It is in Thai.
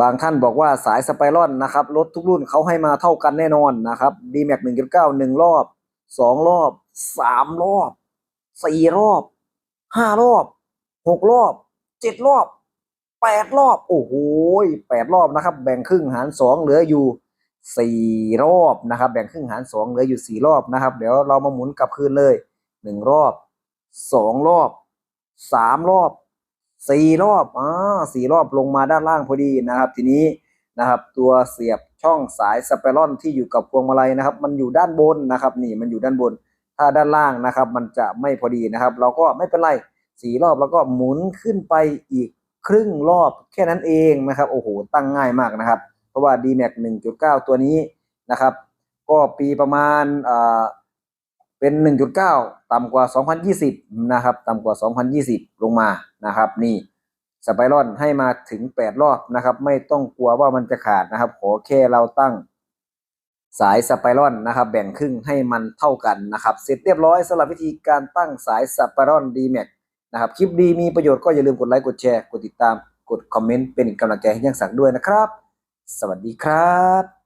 บางท่านบอกว่าสายสไปรอนนะครับรถทุกรุ่นเขาให้มาเท่ากันแน่นอนนะครับ d m a x 1.9หนึ่งรอบสองรอบสามรอบสี่รอบห้ารอบหกรอบเจ็ดรอบแปดรอบ โอ้โหแปดรอบนะครับ แบ่งครึ่งหารสองเหลืออยู่สี่รอบนะครับ แบ่งครึ่งหารสองเหลืออยู่สี่รอบนะครับ เดี๋ยวเรามาหมุนกลับคืนเลยหนึ่งรอบสองรอบสามรอบ สี่รอบอ่าสี่รอบลงมาด้านล่างพอดีนะครับ ทีนี้นะครับตัวเสียบช่องสายสเปรอนที่อยู่กับพวงมาลัยนะครับ มันอยู่ด้านบนนะครับ นี่มันอยู่ด้านบน ถ้าด้านล่างนะครับ มันจะไม่พอดีนะครับ เราก็ไม่เป็นไรสี่รอบแล้วก็หมุนขึ้นไปอีกครึ่งรอบแค่นั้นเองนะครับโอ้โหตั้งง่ายมากนะครับ เพราะว่า d m a x 1.9 ตัวนี้นะครับ ก็ปีประมาณอ่า เป็น 1.9 ต่ำกว่า 2020 นะครับ ต่ำกว่า 2020 ลงมานะครับ นี่สไปรอนให้มาถึง 8 รอบนะครับ ไม่ต้องกลัวว่ามันจะขาดนะครับ ขอแค่เราตั้งสายสไปรอนนะครับ แบ่งครึ่งให้มันเท่ากันนะครับ เสร็จเรียบร้อยสำหรับวิธีการตั้งสายสไปรอน d m a x นะครับ คลิปดีมีประโยชน์ก็อย่าลืมกดไลค์ กดแชร์ กดติดตาม กดคอมเมนต์เป็นกำลังใจให้ยังสักด้วยนะครับ สวัสดีครับ